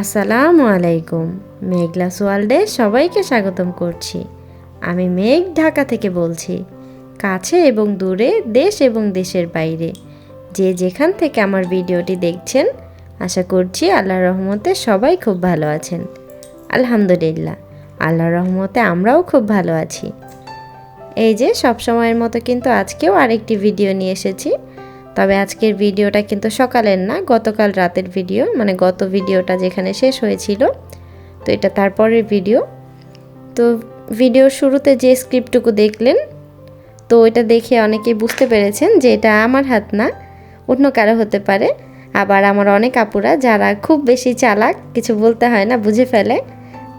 আসসালামু আলাইকুম। মেঘলাস ওয়ার্ল্ডে সবাইকে স্বাগতম করছি। আমি মেঘ ঢাকা থেকে বলছি, কাছে এবং দূরে, দেশ এবং দেশের বাইরে। যে যেখান থেকে আমার ভিডিওটি দেখছেন, আশা করছি আল্লাহর রহমতে সবাই খুব ভালো আছেন। আলহামদুলিল্লাহ আল্লাহর রহমতে আমরাও খুব ভালো আছি। এই যে সব সময়ের মতো কিন্তু আজকেও আরেকটি ভিডিও নিয়ে এসেছি। তবে আজকের ভিডিওটা কিন্তু সকালের না, গতকাল রাতের ভিডিও মানে গত ভিডিওটা যেখানে শেষ হয়েছিল। তো এটা তারপরের ভিডিও। তো ভিডিওর শুরুতে যে স্ক্রিপ্টটুকু দেখলেন, তো এটা দেখে অনেকেই বুঝতে পেরেছেন যে এটা আমার হাত না, অন্য কারও হতে পারে। আবার আমার অনেক আপুরা যারা খুব বেশি চালাক, কিছু বলতে হয় না, বুঝে ফেলে,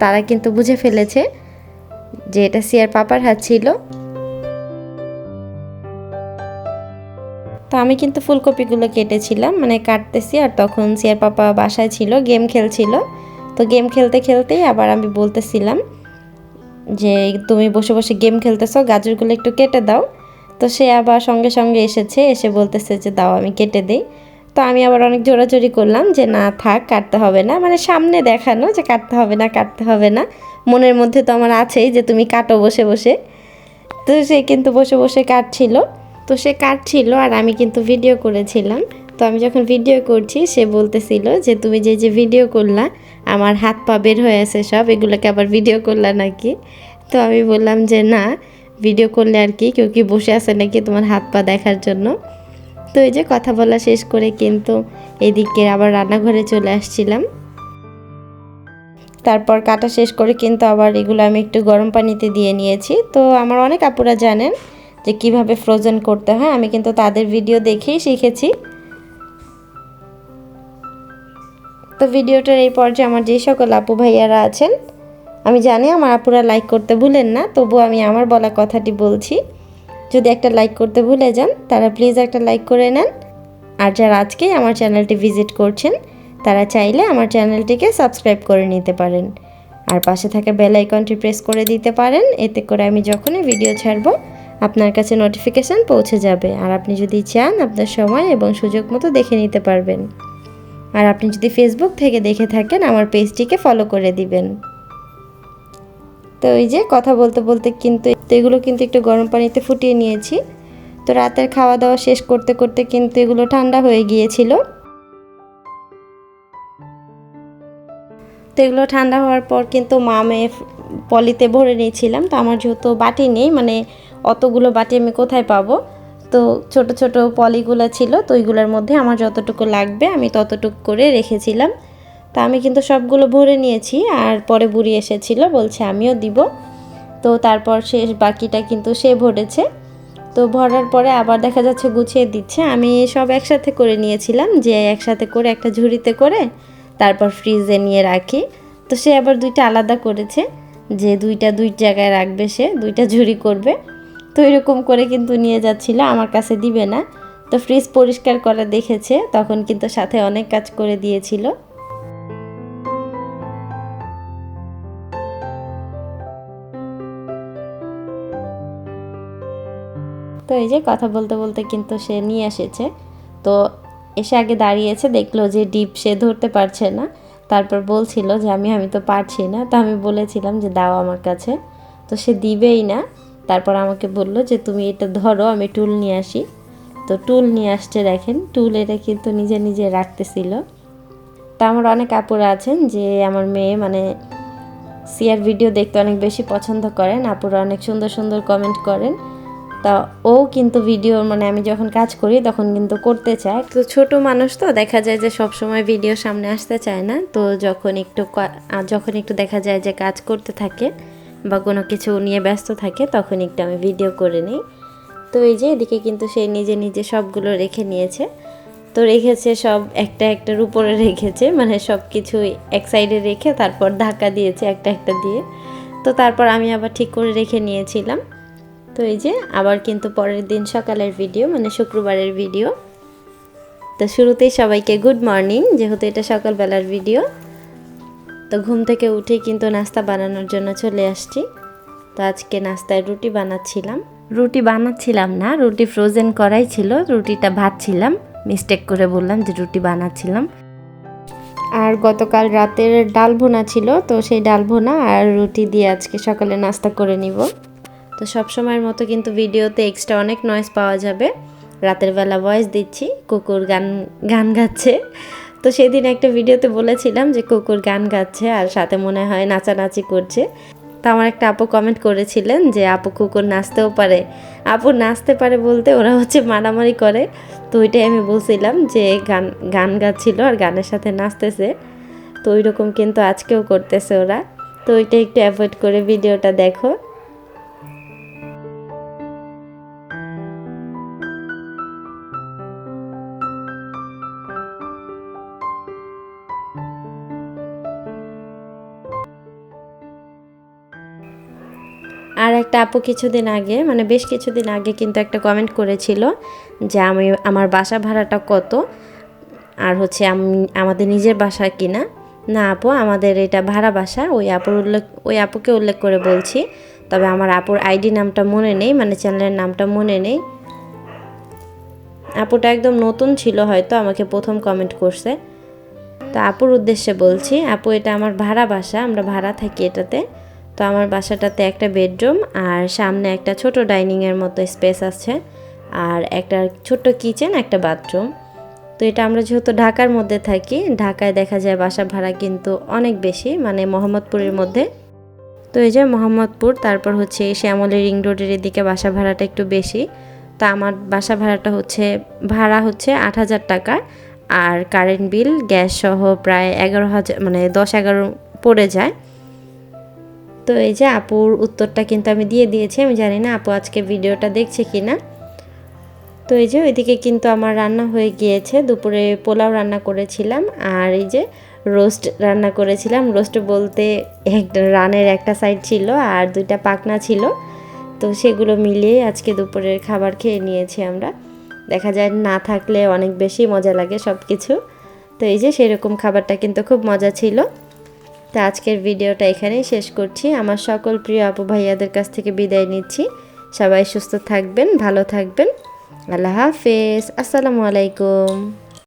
তারা কিন্তু বুঝে ফেলেছে যে এটা সিয়ার পাপার হাত ছিল। তো আমি কিন্তু ফুলকপিগুলো কেটেছিলাম মানে কাটতেছি আর তখন সিয়ার পাপা বাসায় ছিল, গেম খেলছিল। তো গেম খেলতে খেলতেই আবার আমি বলতেছিলাম যে, তুমি বসে বসে গেম খেলতেছো, গাজরগুলো একটু কেটে দাও। তো সে আবার সঙ্গে সঙ্গে এসেছে, এসে বলতেছে যে, দাও, আমি কেটে দিই। তো আমি আবার অনেক জোরাজোরি করলাম যে, না, থাক, কাটতে হবে না। মানে সামনে দেখানো যে, কাটতে হবে না, কাটতে হবে না। মনের মধ্যে তো আমার আছেই যে, তুমি কাটো বসে বসে। তো সে কিন্তু বসে বসে কাটছিল। তো সে কাটছিল আর আমি কিন্তু ভিডিও করেছিলাম। তো আমি যখন ভিডিও করছি, সে বলতেছিল যে, তুমি যে যে ভিডিও করলা, আমার হাত পা বের হয়ে আছে সব, এগুলোকে আবার ভিডিও করলা নাকি? তো আমি বললাম যে, না ভিডিও করলে আর কি, কেউ কি বসে আছে নাকি তোমার হাত পা দেখার জন্য? তো এই যে কথা বলা শেষ করে কিন্তু এদিকে আবার রান্নাঘরে চলে আসছিলাম। তারপর কাটা শেষ করে কিন্তু আবার এগুলো আমি একটু গরম পানিতে দিয়ে নিয়েছি। তো আমার অনেক আপুরা জানেন যে কীভাবে ফ্রোজেন করতে হয়, আমি কিন্তু তাদের ভিডিও দেখেই শিখেছি। তো ভিডিওটার এই পর্যায়ে আমার যে সকল আপু ভাইয়ারা আছেন, আমি জানি আমার আপুরা লাইক করতে ভুলেন না তবু আমি আমার বলা কথাটি বলছি। যদি একটা লাইক করতে ভুলে যান, তারা প্লিজ একটা লাইক করে নেন। আর যারা আজকেই আমার চ্যানেলটি ভিজিট করছেন, তারা চাইলে আমার চ্যানেলটিকে সাবস্ক্রাইব করে নিতে পারেন। আর পাশে থাকা বেল আইকনটি প্রেস করে দিতে পারেন, এতে করে আমি যখনই ভিডিও ছাড়বো আপনার কাছে নোটিফিকেশান পৌঁছে যাবে। আর আপনি যদি চান, আপনার সময় এবং সুযোগ মতো দেখে নিতে পারবেন। আর আপনি যদি ফেসবুক থেকে দেখে থাকেন, আমার পেজটিকে ফলো করে দিবেন। তো এই যে কথা বলতে বলতে কিন্তু এগুলো কিন্তু একটু গরম পানিতে ফুটিয়ে নিয়েছি। তো রাতের খাওয়া দাওয়া শেষ করতে করতে কিন্তু এগুলো ঠান্ডা হয়ে গিয়েছিল। তো এগুলো ঠান্ডা হওয়ার পর কিন্তু মামে পলিতে ভরে নিয়েছিলাম। তো আমার যেহেতু বাটি নেই মানে অতগুলো বাটি আমি কোথায় পাবো? তো ছোট ছোট পলিগুলো ছিল, তো ওইগুলোর মধ্যে আমার যতটুকু লাগবে আমি ততটুকু করে রেখেছিলাম। তা আমি কিন্তু সবগুলো ভরে নিয়েছি আর পরে বুড়ি এসেছিল, বলছে আমিও দিব। তো তারপর শেষ বাকিটা কিন্তু সে ভরেছে। তো ভরার পরে আবার দেখা যাচ্ছে গুছিয়ে দিচ্ছে। আমি সব একসাথে করে নিয়েছিলাম, যে একসাথে করে একটা ঝুড়িতে করে তারপর ফ্রিজে নিয়ে রাখি। তো সে আবার দুইটা আলাদা করেছে, যে দুইটা দুই জায়গায় রাখবে সে, দুইটা ঝুড়ি করবে। তো এরকম করে কিন্তু নিয়ে যাচ্ছিল, আমার কাছে দিবে না। তো ফ্রিজ পরিষ্কার করা দেখেছে, তখন কিন্তু সাথে অনেক কাজ করে দিয়েছিল। তো এই যে কথা বলতে বলতে কিন্তু সে নিয়ে এসেছে। তো এসে আগে দাঁড়িয়েছে, দেখল যে ডিপ সে ধরতে পারছে না। তারপর বলছিল যে, আমি আমি তো পারছি না। তো আমি বলেছিলাম যে, দাও আমার কাছে। তো সে দিবেই না। তারপর আমাকে বলল যে, তুমি এটা ধরো, আমি টুল নিয়ে আসি। তো টুল নিয়ে আসছে দেখেন, টুল এটা কিন্তু নিজে নিজে রাখতেছিল। তা আমার অনেক আপুরা আছেন যে, আমার মেয়ে মানে সিয়ার ভিডিও দেখতে অনেক বেশি পছন্দ করেন, আপুরা অনেক সুন্দর সুন্দর কমেন্ট করেন। তা ও কিন্তু ভিডিও মানে আমি যখন কাজ করি তখন কিন্তু করতে চায়। তো ছোট মানুষ তো, দেখা যায় যে সব সময় ভিডিও সামনে আসতে চায় না। তো যখন একটু যখন একটু দেখা যায় যে কাজ করতে থাকে বা কোনো কিছু নিয়ে ব্যস্ত থাকে, তখন একটু আমি ভিডিও করে নিই। তো এই যে এদিকে কিন্তু সে নিজে নিজে সবগুলো রেখে নিয়েছে। তো রেখেছে সব, একটা একটার উপরে রেখেছে মানে সব কিছু এক সাইডে রেখে তারপর ধাক্কা দিয়েছে একটা একটা দিয়ে। তো তারপর আমি আবার ঠিক করে রেখে নিয়েছিলাম। তো এই যে আবার কিন্তু পরের দিন সকালের ভিডিও মানে শুক্রবারের ভিডিও তো শুরুতেই সবাইকে গুড মর্নিং যেহেতু এটা সকালবেলার ভিডিও তো ঘুম থেকে উঠে কিন্তু নাস্তা বানানোর জন্য চলে আসছি। তো আজকে নাস্তায় রুটি বানাচ্ছিলাম। রুটি বানাচ্ছিলাম না, রুটি ফ্রোজেন করাই ছিল, রুটিটা ভাজছিলাম। মিস্টেক করে বললাম যে রুটি বানাচ্ছিলাম। আর গতকাল রাতের ডাল ভুনা ছিল, তো সেই ডাল ভুনা আর রুটি দিয়ে আজকে সকালে নাস্তা করে নিব। তো সব সময়ের মতো কিন্তু ভিডিওতে এক্সট্রা অনেক নয়েজ পাওয়া যাবে। রাতের বেলা ভয়েস দিচ্ছি, কুকুর গান গান গাচ্ছে। তো সেদিন একটা ভিডিওতে বলেছিলাম যে কুকুর গান গাচ্ছে আর সাথে মনে হয় নাচানাচি করছে। তো আমার একটা আপু কমেন্ট করেছিলেন যে, আপু, কুকুর নাচতেও পারে। আপু নাচতে পারে বলতে ওরা হচ্ছে মারামারি করে। তো ওইটাই আমি বলছিলাম যে, গান গান গাচ্ছিল আর গানের সাথে নাচতেছে। তো ওই রকম কিন্তু আজকেও করতেছে ওরা। তো ওইটা একটু অ্যাভয়েড করে ভিডিওটা দেখো। আর একটা আপু কিছুদিন আগে মানে বেশ কিছুদিন আগে কিন্তু একটা কমেন্ট করেছিল যে আমি, আমার বাসা ভাড়াটা কত? আর হচ্ছে আমি, আমাদের নিজের বাসা কিনা? না আপু, আমাদের এটা ভাড়া বাসা। ওই আপুর উল্লেখ, ওই আপুকে উল্লেখ করে বলছি। তবে আমার আপুর আইডি নামটা মনে নেই মানে চ্যানেলের নামটা মনে নেই। আপুটা একদম নতুন ছিল হয়তো, আমাকে প্রথম কমেন্ট করছে। তো আপুর উদ্দেশ্যে বলছি, আপু, এটা আমার ভাড়া বাসা, আমরা ভাড়া থাকি এটাতে। তো আমার বাসাটাতে একটা বেডরুম আর সামনে একটা ছোট ডাইনিংয়ের মতো স্পেস আছে আর একটা ছোট্ট কিচেন, একটা বাথরুম। তো এটা আমরা যেহেতু ঢাকার মধ্যে থাকি, ঢাকায় দেখা যায় বাসা ভাড়া কিন্তু অনেক বেশি মানে মোহাম্মদপুরের মধ্যে। তো এই যে মোহাম্মদপুর, তারপর হচ্ছে শ্যামলী রিং রোডের এদিকে বাসা ভাড়াটা একটু বেশি। তা আমার বাসা ভাড়াটা হচ্ছে, ভাড়া হচ্ছে আট হাজার টাকা আর কারেন্ট বিল, গ্যাস সহ প্রায় এগারো হাজার মানে দশ এগারো পড়ে যায়। তো এই যে আপুর উত্তরটা কিন্তু আমি দিয়ে দিয়েছি, আমি জানি না আপু আজকে ভিডিওটা দেখছে কি না তো এই যে ওইদিকে কিন্তু আমার রান্না হয়ে গিয়েছে, দুপুরে পোলাও রান্না করেছিলাম আর এই যে রোস্ট রান্না করেছিলাম। রোস্ট বলতে একটা রানের একটা সাইড ছিল আর দুইটা পাকনা ছিল। তো সেগুলো মিলিয়ে আজকে দুপুরের খাবার খেয়ে নিয়েছি আমরা। দেখা যায় না থাকলে অনেক বেশি মজা লাগে সব কিছু তো এই যে সেরকম খাবারটা কিন্তু খুব মজা ছিল। তো আজকের ভিডিওটা এখানেই শেষ করছি। আমার সকল প্রিয় আপু ভাইয়াদের কাছ থেকে বিদায় নিচ্ছি। সবাই সুস্থ থাকবেন, ভালো থাকবেন। আল্লাহ হাফেজ। আসসালামু আলাইকুম।